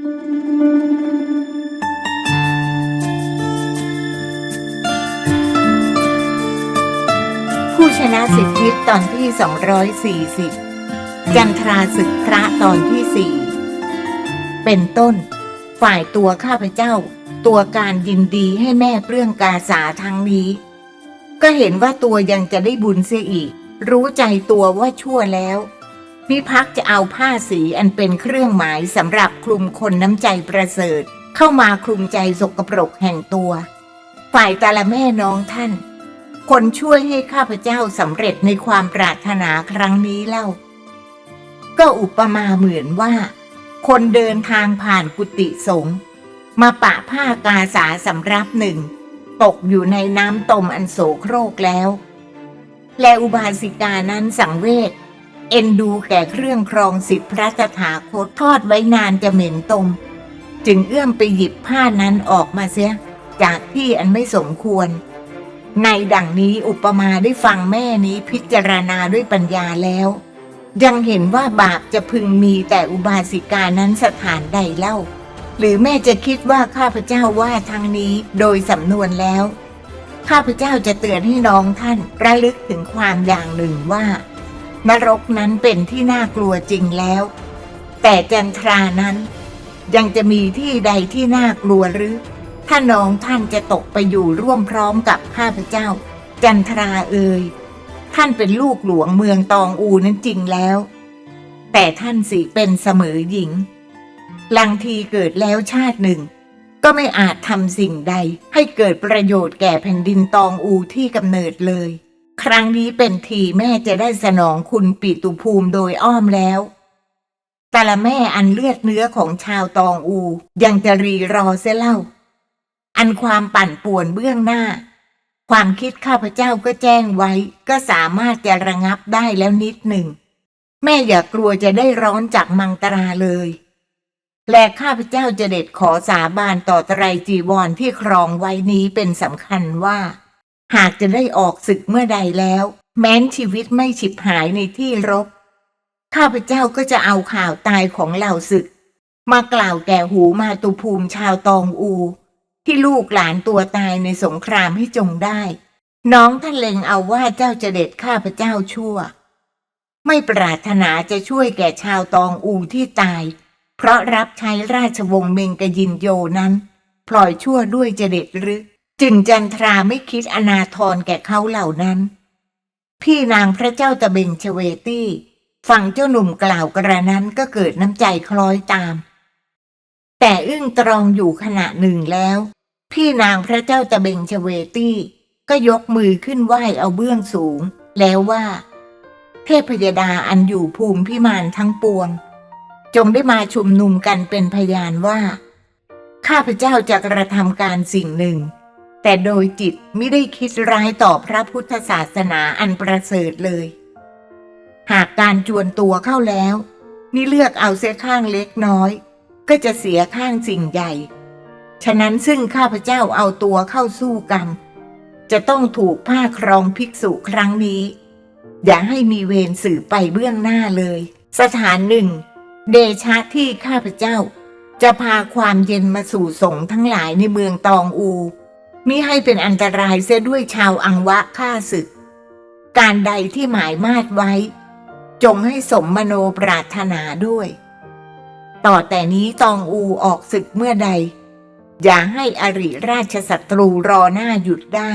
ผู้ชนะสิบทิตอนที่ 240 จันทราศึกพระตอนที่สี่เป็นต้น ฝ่ายตัวข้าพเจ้า ตัวการยินดีให้แม่เปลื้องกาสาทั้งนี้ ก็เห็นว่าตัวยังจะได้บุญเสียอีก รู้ใจตัวว่าชั่วแล้ว มิพักจะเอาผ้าสีอันเป็นเครื่องหมายสำหรับคลุมคนน้ำใจประเสริฐ เข้ามาคลุมใจสกปรกแห่งตัว ฝ่ายตาละแม่น้องท่าน คนช่วยให้ข้าพเจ้าสำเร็จในความปรารถนาครั้งนี้เล่า ก็อุปมาเหมือนว่า คนเดินทางผ่านกุฏิสงฆ์มาปะผ้ากาสาสำรับหนึ่ง ตกอยู่ในน้ำตมอันโสโครกแล้ว และอุบาสิกานั้นสังเวช เอ็นดูแก่เครื่องครองสิทธิพระตถาคตทอดไว้นานจะเหม็นตม จึงเอื้อมไปหยิบผ้านั้นออกมาเสีย จากที่อันไม่สมควร ในดังนี้อุปมาได้ฟังแม่นี้พิจารณาด้วยปัญญาแล้ว ยังเห็นว่าบาปจะพึงมีแต่อุบาสิกานั้นสถานใดเล่า หรือแม่จะคิดว่าข้าพเจ้าว่าทางนี้โดยสำนวนแล้ว ข้าพเจ้าจะเตือนให้น้องท่านระลึกถึงความอย่างหนึ่งว่า นรกนั้นเป็นที่น่ากลัวจริงแล้ว แต่จันทรานั้น ยังจะมีที่ใดที่น่ากลัวหรือ ถ้าน้องท่านจะตกไปอยู่ร่วมพร้อมกับข้าพเจ้า จันทราเอ่ยท่านเป็นลูกหลวงเมืองตองอูนั้นจริงแล้ว แต่ท่านสิเป็นเสมอหญิง ลังทีเกิดแล้วชาติหนึ่ง ก็ไม่อาจทำสิ่งใดให้เกิดประโยชน์แก่แผ่นดินตองอูที่กำเนิดเลย ครั้งนี้เป็นทีแม่จะได้สนองคุณปิตุภูมิโดยอ้อมแล้วแต่ละแม่อันเลือดเนื้อของชาวตองอู ยังจะรีรอเสียเล่า อันความปั่นป่วนเบื้องหน้า ความคิดข้าพเจ้าก็แจ้งไว้ ก็สามารถจะระงับได้แล้วนิดหนึ่ง แม่อย่ากลัวจะได้ร้อนจากมังตราเลย และข้าพเจ้าจะเด็ดขอสาบานต่อไตรจีวรที่ครองไว้นี้เป็นสำคัญว่า หากจะได้ออกศึกเมื่อใดแล้ว แม้นชีวิตไม่ฉิบหายในที่รบ ข้าพเจ้าก็จะเอาข่าวตายของเหล่าศึก มากล่าวแก่หูมาตุภูมิชาวตองอู ที่ลูกหลานตัวตายในสงครามให้จงได้ น้องท่านเล็งเอาว่าเจ้าจะเด็ดข้าพเจ้าชั่ว ไม่ปรารถนาจะช่วยแก่ชาวตองอูที่ตาย เพราะรับใช้ราชวงศ์เมงกยินโยนั้นปล่อยชั่วด้วยจะเด็ดหรือ จึงจันทราไม่คิดอนาทรแก่เขาเหล่านั้น พี่นางพระเจ้าตะเบงชเวตี้ฟังเจ้าหนุ่มกล่าวกระนั้นก็เกิดน้ำใจคล้อยตาม แต่อึ้งตรองอยู่ขณะหนึ่งแล้ว พี่นางพระเจ้าตะเบงชเวตี้ก็ยกมือขึ้นไหว้เอาเบื้องสูง แล้วว่า เทพยดาอันอยู่ภูมิพิมานทั้งปวง จงได้มาชุมนุมกันเป็นพยานว่า ข้าพเจ้าจะกระทำการสิ่งหนึ่ง แต่โดยจิตไม่ได้คิดร้ายต่อพระพุทธศาสนาอันประเสริฐเลย หากการจวนตัวเข้าแล้ว นี่เลือกเอาเสียข้างเล็กน้อย ก็จะเสียข้างสิ่งใหญ่ ฉะนั้นซึ่งข้าพเจ้าเอาตัวเข้าสู้กรรม จะต้องถูกผ้าครองภิกษุครั้งนี้ อย่าให้มีเวรสืบไปเบื้องหน้าเลย สถานหนึ่ง เดชะที่ข้าพเจ้า จะพาความเย็นมาสู่สงฆ์ทั้งหลายในเมืองตองอู มิให้เป็นอันตรายเสียด้วยชาวอังวะฆ่าศึก การใดที่หมายมาดไว้ จงให้สมมโนปรารถนาด้วย ต่อแต่นี้ตองอูออกศึกเมื่อใด อย่าให้อริราชศัตรูรอหน้าหยุดได้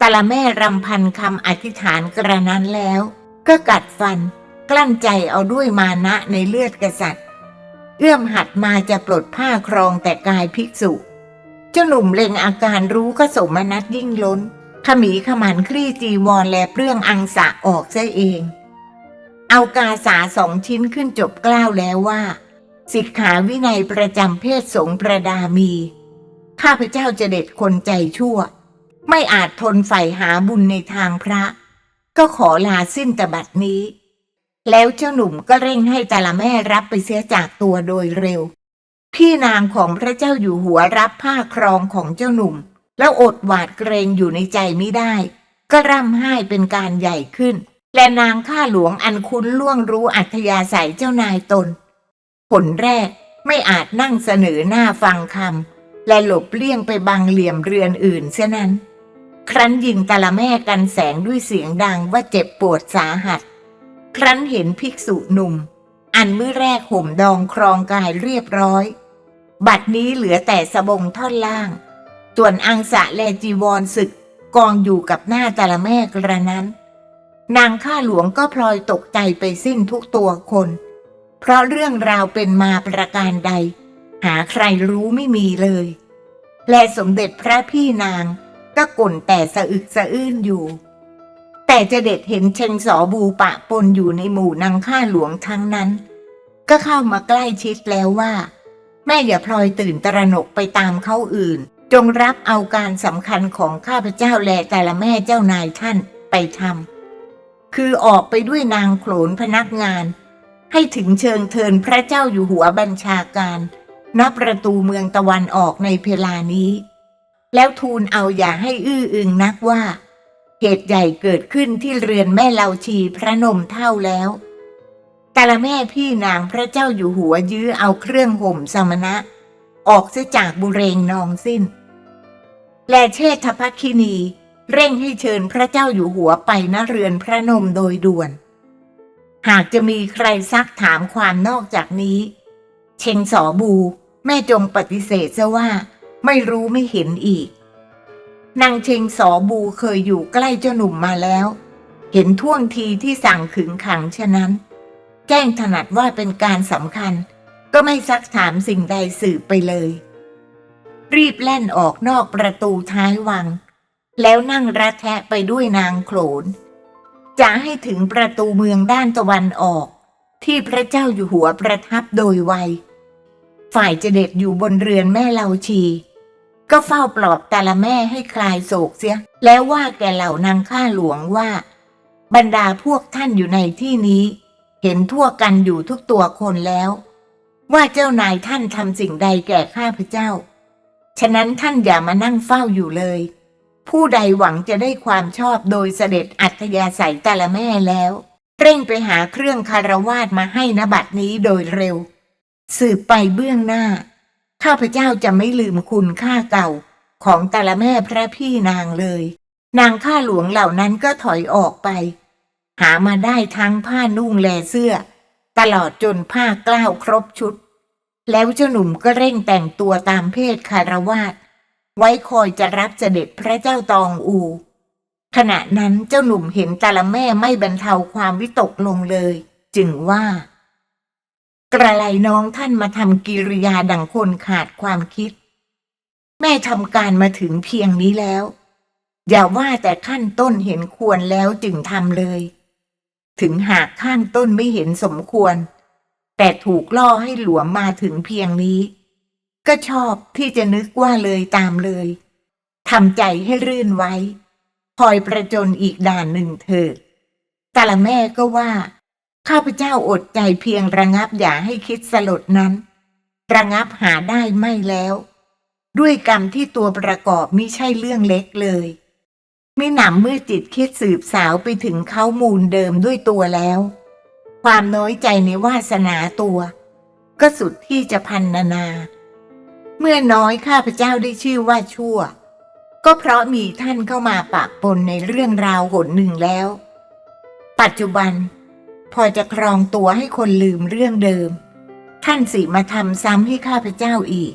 ตะละแม่รำพันคำอธิษฐานกระนั้นแล้ว ก็กัดฟัน กลั้นใจเอาด้วยมานะในเลือดกษัตริย์ เอื้อมหัดมาจะปลดผ้าครองแต่กายภิกษุ จ้าหนุ่มเล็งอาการรู้ก็สมนัตยิ่งล้น ขมีขมันคลี่จีวรแลเปลื้องอังสะออกซะเอง เอากาสาสองชิ้นขึ้นจบกล้าวแล้วว่า สิกขาวินัยประจำเพศสงประดามี ข้าพเจ้าจะเด็ดคนใจชั่ว ไม่อาจทนใฝ่หาบุญในทางพระ ก็ขอลาสิ้นตบัดนี้ แล้วเจ้าหนุ่มก็เร่งให้ต่ละแม่รับไปเสียจากตัวโดยเร็ว พี่นางของพระเจ้าอยู่หัวรับผ้าครองของเจ้าหนุ่ม แล้วอดหวาดเกรงอยู่ในใจไม่ได้ ก็ร่ำไห้เป็นการใหญ่ขึ้น และนางข้าหลวงอันคุ้นล่วงรู้อัธยาศัยเจ้านายตน ผลแรกไม่อาจนั่งเสนอหน้าฟังคำและหลบเลี่ยงไปบังเหลี่ยมเรือนอื่นเสียนั้น ครั้นยิงตะละแม่กันแสงด้วยเสียงดังว่าเจ็บปวดสาหัส ครั้นเห็นภิกษุหนุ่ม อันเมื่อแรกห่มดองครองกายเรียบร้อย บัดนี้เหลือแต่สบงท่อนล่าง ส่วนอังสะและจีวรศึกกองอยู่กับหน้าตะละแม่กระนั้น นางข้าหลวงก็พลอยตกใจไปสิ้นทุกตัวคน เพราะเรื่องราวเป็นมาประการใด หาใครรู้ไม่มีเลย และสมเด็จพระพี่นางก็ก่นแต่สะอึกสะอื้นอยู่ แต่จะเด็ดเห็นเชงสอบูปะปนอยู่ในหมู่นางข้าหลวงทั้งนั้น ก็เข้ามาใกล้ชิดแล้วว่า แม่อย่าพลอยตื่นตระหนกไปตามเขาอื่น จงรับเอาการสำคัญของข้าพเจ้าแลแต่ละแม่เจ้านายท่านไปทำคือออกไปด้วยนางโขนพนักงาน ให้ถึงเชิงเทินพระเจ้าอยู่หัวบัญชาการณประตูเมืองตะวันออกในเพลานี้ แล้วทูลเอาอย่าให้อื้ออึงนักว่า เหตุใหญ่เกิดขึ้นที่เรือนแม่เลาชีพระนมเท่าแล้ว แต่ละแม่พี่นางพระเจ้าอยู่หัวยื้อเอาเครื่องห่มสมณะ ออกเสียจากบุเรงนองสิ้น และเชษฐภัคินี เร่งให้เชิญพระเจ้าอยู่หัวไปณเรือนพระนมโดยด่วน หากจะมีใครซักถามความนอกจากนี้ เชงสอบู แม่จงปฏิเสธซะว่า ไม่รู้ไม่เห็นอีกนางเชงสอบูเคยอยู่ใกล้เจ้าหนุ่มมาแล้ว เห็นท่วงทีที่สั่งขึงขังฉะนั้น แจ้งถนัดว่าเป็นการสำคัญ ก็ไม่ซักถามสิ่งใดสืบไปเลย รีบแล่นออกนอกประตูท้ายวัง แล้วนั่งระแทะไปด้วยนางโขลนจะให้ถึงประตูเมืองด้านตะวันออก ที่พระเจ้าอยู่หัวประทับโดยไว ฝ่ายเจเด็ดอยู่บนเรือนแม่เลาชี ก็เฝ้าปลอบแต่ละแม่ให้คลายโศกเสีย แล้วว่าแก่เหล่านางข้าหลวงว่า บรรดาพวกท่านอยู่ในที่นี้ เห็นทั่วกันอยู่ทุกตัวคนแล้ว ว่าเจ้านายท่านทำสิ่งใดแก่ข้าพเจ้า ฉะนั้นท่านอย่ามานั่งเฝ้าอยู่เลย ผู้ใดหวังจะได้ความชอบโดยเสด็จอัธยาศัยแต่ละแม่แล้ว เร่งไปหาเครื่องคารวาสมาให้นบัดนี้โดยเร็ว สืบไปเบื้องหน้า ข้าพเจ้าจะไม่ลืมคุณค่าเก่าของแต่ละแม่พระพี่นางเลย นางข้าหลวงเหล่านั้นก็ถอยออกไป หามาได้ทั้งผ้านุ่งแลเสื้อ ตลอดจนผ้ากล้าวครบชุด แล้วเจ้าหนุ่มก็เร่งแต่งตัวตามเพศคารวาสไว้คอยจะรับเสด็จพระเจ้าตองอู ขณะนั้นเจ้าหนุ่มเห็นต่ละแม่ไม่บรรเทาความวิตกลงเลย จึงว่า กระไรน้องท่านมาทำกิริยาดังคนขาดความคิด แม่ทำการมาถึงเพียงนี้แล้ว อย่าว่าแต่ขั้นต้นเห็นควรแล้วจึงทำเลย ถึงหากข้างต้นไม่เห็นสมควร แต่ถูกล่อให้หลวมมาถึงเพียงนี้ ก็ชอบที่จะนึกว่าเลยตามเลยทำใจให้รื่นไว้ คอยประจนอีกด่านหนึ่งเถิดแต่ละแม่ก็ว่า ข้าพเจ้าอดใจเพียงระงับอย่าให้คิดสลดนั้น ระงับหาได้ไม่แล้ว ด้วยกรรมที่ตัวประกอบมิใช่เรื่องเล็กเลย ไมิหนำเมื่อจิตคิดสืบสาวไปถึงเขามูลเดิมด้วยตัวแล้ว ความน้อยใจในวาสนาตัว ก็สุดที่จะพันนานา เมื่อน้อยข้าพเจ้าได้ชื่อว่าชั่ว ก็เพราะมีท่านเข้ามาปะปนในเรื่องราวหนหนึ่งแล้ว ปัจจุบัน พอจะครองตัวให้คนลืมเรื่องเดิม ท่านสิมาทำซ้ำให้ข้าพเจ้าอีก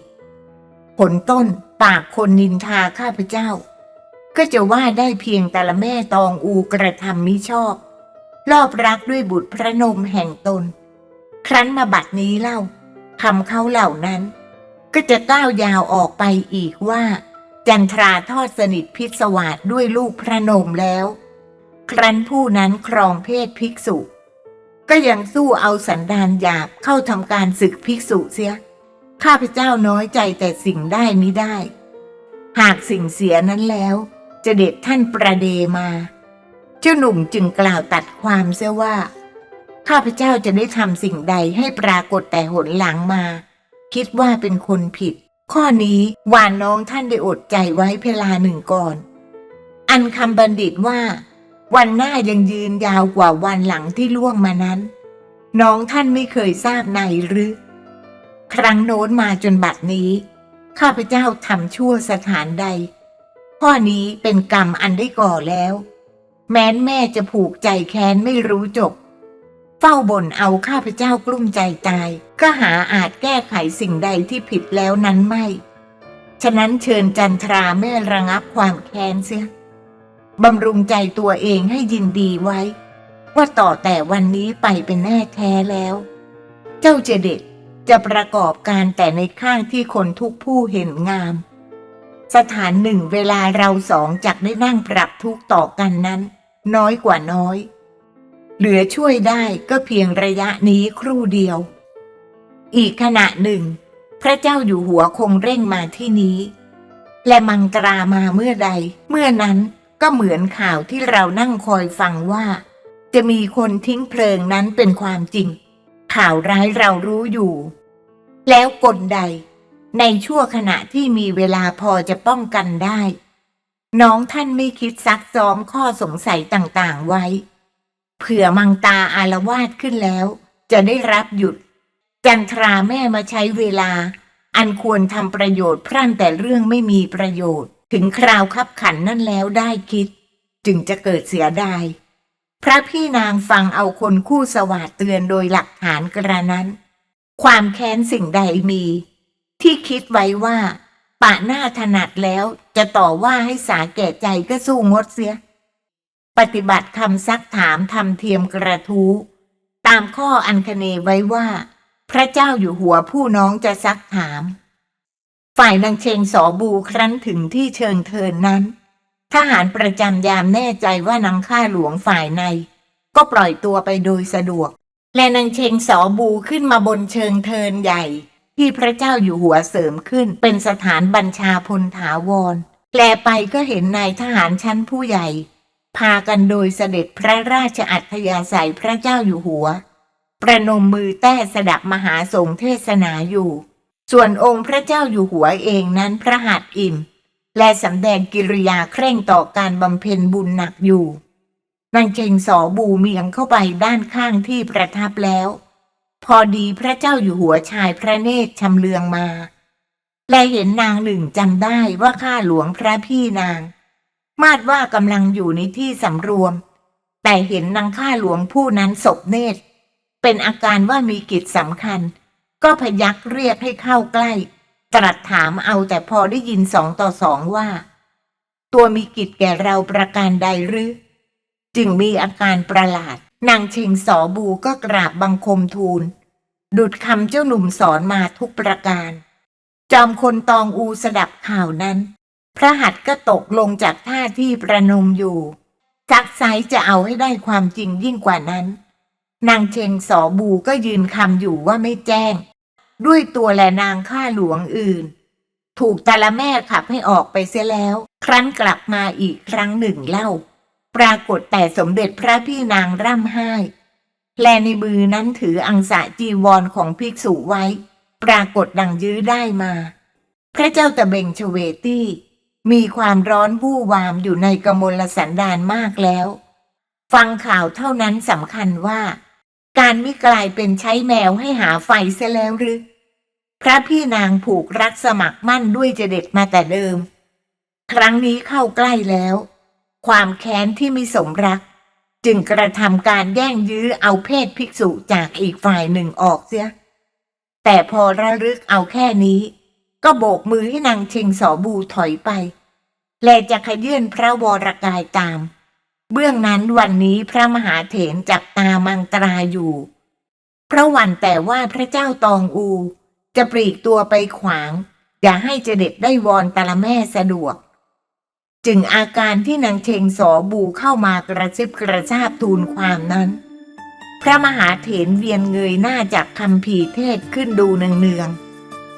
ผลต้นปากคนนินทาข้าพเจ้า ก็จะว่าได้เพียงแต่ละแม่ตองอูกระทำมิชอบ รอบรักด้วยบุตรพระนมแห่งตน ครั้นมาบัดนี้เล่าคำเขาเหล่านั้น ก็จะก้าวยาวออกไปอีกว่า จันทราทอดสนิทพิศวาสด้วยลูกพระนมแล้ว ครั้นผู้นั้นครองเพศภิกษุ ก็ยังสู้เอาสันดานหยาบเข้าทำการศึกภิกษุเสีย ข้าพเจ้าน้อยใจแต่สิ่งได้มิได้ หากสิ่งเสียนั้นแล้ว จะเด็ดท่านประเดมา เจ้าหนุ่มจึงกล่าวตัดความเสียว่า ข้าพเจ้าจะได้ทำสิ่งใดให้ปรากฏแต่หนหลังมา คิดว่าเป็นคนผิด ข้อนี้วานน้องท่านได้อดใจไว้เพลาหนึ่งก่อน อันคำบัณฑิตว่า วันหน้ายังยืนยาวกว่าวันหลังที่ล่วงมานั้น น้องท่านไม่เคยทราบในหรือ ครั้งโน้นมาจนบัดนี้ ข้าพเจ้าทำชั่วสถานใด ข้อนี้เป็นกรรมอันได้ก่อแล้ว แม้นแม่จะผูกใจแค้นไม่รู้จบ เฝ้าบ่นเอาข้าพเจ้ากลุ้มใจตาย ก็หาอาจแก้ไขสิ่งใดที่ผิดแล้วนั้นไม่ ฉะนั้นเชิญจันทราแม่ระงับความแค้นเสียบำรุงใจตัวเองให้ยินดีไว้ ว่าต่อแต่วันนี้ไปเป็นแน่แท้แล้ว เจ้าเจเด็ดจะประกอบการแต่ในข้างที่คนทุกผู้เห็นงาม สถานหนึ่งเวลาเราสองจักได้นั่งปรับทุกต่อกันนั้น น้อยกว่าน้อย เหลือช่วยได้ก็เพียงระยะนี้ครู่เดียว อีกขณะหนึ่ง พระเจ้าอยู่หัวคงเร่งมาที่นี้ และมังตรามาเมื่อใด เมื่อนั้นก็เหมือนข่าวที่เรานั่งคอยฟังว่า จะมีคนทิ้งเพลิงนั้นเป็นความจริง ข่าวร้ายเรารู้อยู่ แล้วกลใด ในชั่วขณะที่มีเวลาพอจะป้องกันได้ น้องท่านไม่คิดซักซ้อมข้อสงสัยต่างๆไว้ เผื่อมังตาอารวาสขึ้นแล้ว จะได้รับหยุด จันทราแม่มาใช้เวลา อันควรทำประโยชน์พร่ำแต่เรื่องไม่มีประโยชน์ ถึงคราวคับขันนั่นแล้วได้คิด จึงจะเกิดเสียดายพระพี่นางฟังเอาคนคู่สวาดเตือนโดยหลักฐานกระนั้น ความแค้นสิ่งใดมี ที่คิดไว้ว่าปะหน้าถนัดแล้วจะต่อว่าให้สาแก่ใจก็สู้งดเสีย ปฏิบัติคำซักถามทำเทียมกระทู้ ตามข้ออันคเนไว้ว่า พระเจ้าอยู่หัวผู้น้องจะซักถาม ฝ่ายนางเชงสอบูครั้นถึงที่เชิงเทินนั้น ทหารประจำยามแน่ใจว่านางข้าหลวงฝ่ายใน ก็ปล่อยตัวไปโดยสะดวก และนางเชงสอบูขึ้นมาบนเชิงเทินใหญ่ ที่พระเจ้าอยู่หัวเสริมขึ้น เป็นสถานบัญชาพลถาวร แลไปก็เห็นนายทหารชั้นผู้ใหญ่ พากันโดยเสด็จพระราชอัธยาศัยพระเจ้าอยู่หัว ประนมมือแต้สดับมหาสงฆ์เทศนาอยู่ ส่วนองค์พระเจ้าอยู่หัวเองนั้นพระหัตถ์อิ่ม และสำแดงกิริยาเคร่งต่อการบำเพ็ญบุญหนักอยู่นางเจงสอบูเมียงเข้าไปด้านข้างที่ประทับแล้ว พอดีพระเจ้าอยู่หัวชายพระเนตรชำเลืองมา และเห็นนางหนึ่งจำได้ว่าข้าหลวงพระพี่นาง มาดว่ากำลังอยู่ในที่สำรวม แต่เห็นนางข้าหลวงผู้นั้นศพเนตร เป็นอาการว่ามีกิจสำคัญ ก็พยักเรียกให้เข้าใกล้ ตรัสถามเอาแต่พอได้ยินสองต่อสองว่า ตัวมีกิจแก่เราประการใดหรือ จึงมีอาการประหลาด นางเชงสอบูก็กราบบังคมทูล ดุดคำเจ้าหนุ่มสอนมาทุกประการ จอมคนตองอูสดับข่าวนั้น พระหัตถ์ก็ตกลงจากท่าที่ประนมอยู่จักไซจะเอาให้ได้ความจริงยิ่งกว่านั้น นางเชงสอบูก็ยืนคำอยู่ว่าไม่แจ้ง ด้วยตัวและนางข้าหลวงอื่น ถูกตาละแม่ขับให้ออกไปเสียแล้ว ครั้นกลับมาอีกครั้งหนึ่งเล่า ปรากฏแต่สมเด็จพระพี่นางร่ำไห้ และในมือนั้นถืออังสะจีวรของภิกษุไว้ ปรากฏดังยื้อได้มา พระเจ้าตะเบงชเวตี้ มีความร้อนวู่วามอยู่ในกมลสันดานมากแล้ว ฟังข่าวเท่านั้นสำคัญว่า การไม่กลายเป็นใช้แมวให้หาไฟเสียแล้วหรือพระพี่นางผูกรักสมัครมั่นด้วยเจเด็ดมาแต่เดิม ครั้งนี้เข้าใกล้แล้ว ความแค้นที่ไม่สมรัก จึงกระทำการแย่งยื้อเอาเพศภิกษุจากอีกฝ่ายหนึ่งออกเสีย แต่พอระลึกเอาแค่นี้ ก็โบกมือให้นางเชงสอบูถอยไป และจะขยื่นพระวรกายตาม เบื้องนั้นวันนี้พระมหาเถรจับตามังตราอยู่เพราะหวันแต่ว่าพระเจ้าตองอู จะปลีกตัวไปขวาง อย่าให้เจเด็ดได้วอนตาละแม่สะดวก จึงอาการที่นางเชงสอบูเข้ามากระซิบกระซาบทูลความนั้น พระมหาเถรเวียนเงยหน้าจากคำผีเทศขึ้นดูเนือง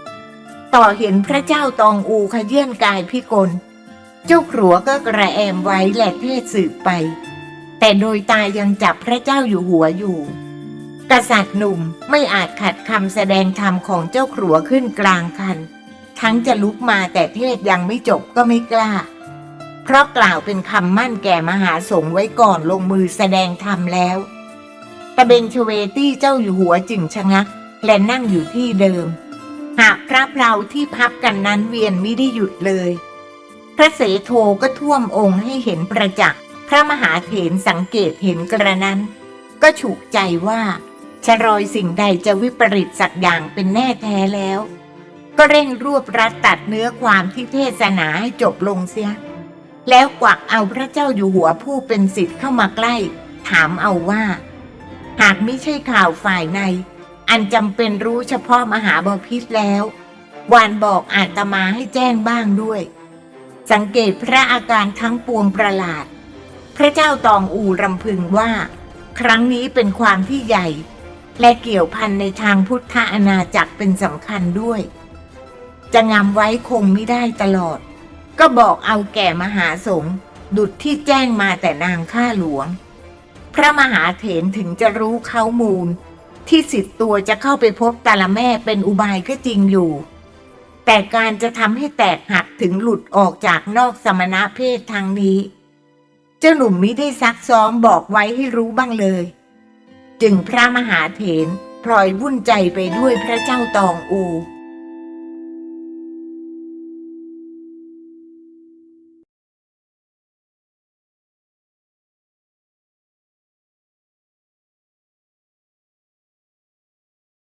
ๆ ต่อเห็นพระเจ้าตองอูขยื่นกายพิกล เจ้าขรัวก็กระแอมไว้และเทศสืบไป แต่โดยตายยังจับพระเจ้าอยู่หัวอยู่ กษัตริย์หนุ่มไม่อาจขัดคำแสดงธรรมของเจ้าขรัวขึ้นกลางคัน ทั้งจะลุกมาแต่เทศยังไม่จบก็ไม่กล้า เพราะกล่าวเป็นคำมั่นแก่มหาสงฆ์ไว้ก่อนลงมือแสดงธรรมแล้วตะเบงชเวตี้เจ้าอยู่หัวจึงชะงัก และนั่งอยู่ที่เดิม หากพระเพลาที่พับกันนั้นเวียนไม่ได้หยุดเลย พระเสโทก็ท่วมองค์ให้เห็นประจักษ์พระมหาเถรสังเกตเห็นกระนั้น ก็ฉุกใจว่าชะรอยสิ่งใดจะวิปริตสักอย่างเป็นแน่แท้แล้ว ก็เร่งรวบรัดตัดเนื้อความที่เทศนาให้จบลงเสีย แล้วกวักเอาพระเจ้าอยู่หัวผู้เป็นสิทธิ์เข้ามาใกล้ ถามเอาว่า หากไม่ใช่ข่าวฝ่ายใน อันจำเป็นรู้เฉพาะมหาบพิษแล้ววานบอกอาตมาให้แจ้งบ้างด้วย สังเกตพระอาการทั้งปวงประหลาด พระเจ้าตองอูรำพึงว่า ครั้งนี้เป็นความที่ใหญ่ และเกี่ยวพันในทางพุทธอาณาจักรเป็นสำคัญด้วย จะงำไว้คงไม่ได้ตลอด ก็บอกเอาแก่มหาสงฆ์ดุดที่แจ้งมาแต่นางข้าหลวง พระมหาเถรถึงจะรู้เขามูล ที่สิทธิ์ตัวจะเข้าไปพบตาละแม่เป็นอุบายก็จริงอยู่ แต่การจะทำให้แตกหักถึงหลุดออกจากนอกสมณะเพศทางนี้ เจ้าหนุ่มมิได้ซักซ้อมบอกไว้ให้รู้บ้างเลย จึงพระมหาเถรพลอยวุ่นใจไปด้วยพระเจ้าตองอู